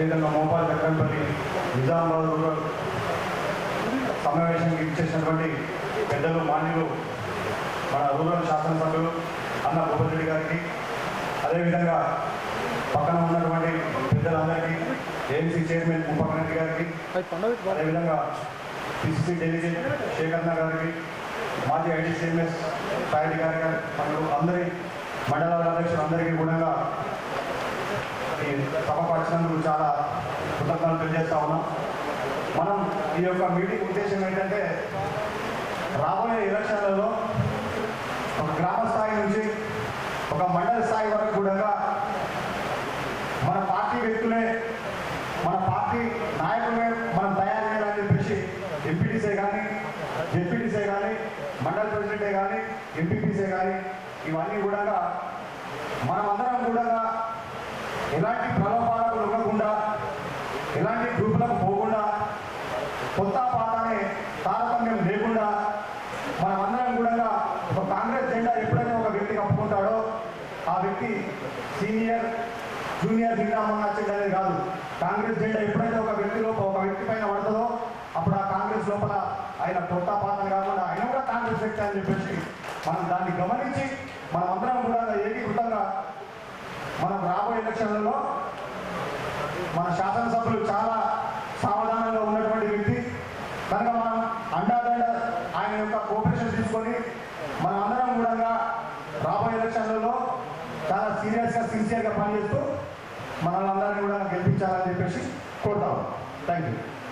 అదేవిధంగా మోపాల్ చక్రంపల్లి నిజామాబాద్ రూరల్ సమావేశానికి ఇచ్చేసినటువంటి పెద్దలు మాన్యులు మన రూరల్ శాసనసభ్యులు అన్న భూపతిరెడ్డి గారికి అదేవిధంగా పక్కన ఉన్నటువంటి పెద్దలందరికీ ఏఎంసీ చైర్మన్ ముప్పన్న రెడ్డి గారికి అదేవిధంగా పిసిసి డెలిగేట్ శేఖర్న గారికి మాజీ ఐటీ చైర్మన్ సాయిరెడ్డి గారి గారు అందరి ఈ సభకు వచ్చినందుకు చాలా కృతజ్ఞతలు తెలియజేస్తా ఉన్నాం. మనం ఈ యొక్క మీటింగ్ ఉద్దేశం ఏంటంటే రాబోయే ఎలక్షన్లలో ఒక గ్రామ స్థాయి నుంచి ఒక మండల స్థాయి వరకు కూడా మన పార్టీ వ్యక్తులే మన పార్టీ నాయకులే మనం తయారు చేయాలని చెప్పేసి ఎంపీటీసే కానీ జెడ్పీటీసే కానీ మండల ప్రెసిడెంటే కానీ ఎంపీటీసే కానీ ఇవన్నీ కూడా మనమందరం కూడా ఎలాంటి ప్రలోభాలకు ఉండకుండా ఎలాంటి గ్రూపులకు పోకుండా కొత్త పాతనే తారతమ్యం లేకుండా మనమందరం కూడా ఒక కాంగ్రెస్ జెండా ఎప్పుడైతే ఒక వ్యక్తి కప్పుకుంటాడో ఆ వ్యక్తి సీనియర్ జూనియర్ జెండా మొన్న అనేది కాదు. కాంగ్రెస్ జెండా ఎప్పుడైతే ఒక వ్యక్తిలో ఒక వ్యక్తి పైన పడుతుందో అప్పుడు ఆ కాంగ్రెస్ లోపల ఆయన కొత్త పాతను కాకుండా ఆయన కూడా కాంగ్రెస్ వ్యక్తి అని చెప్పేసి మనం దాన్ని గమనించి మనం అందరం కూడా ఏకీకృతంగా మనం రాబోయే ఎలక్షన్లలో మన శాసనసభ్యులు చాలా సావధానంగా ఉన్నటువంటి వ్యక్తి. కనుక మనం అండాదండ ఆయన యొక్క కోఆపరేషన్ తీసుకొని మనం అందరం కూడా రాబోయే ఎలక్షన్లలో చాలా సీరియస్గా సిన్సియర్గా పనిచేస్తూ మనల్ని అందరినీ కూడా గెలిపించాలని చెప్పేసి కోరుతాం థ్యాంక్ యూ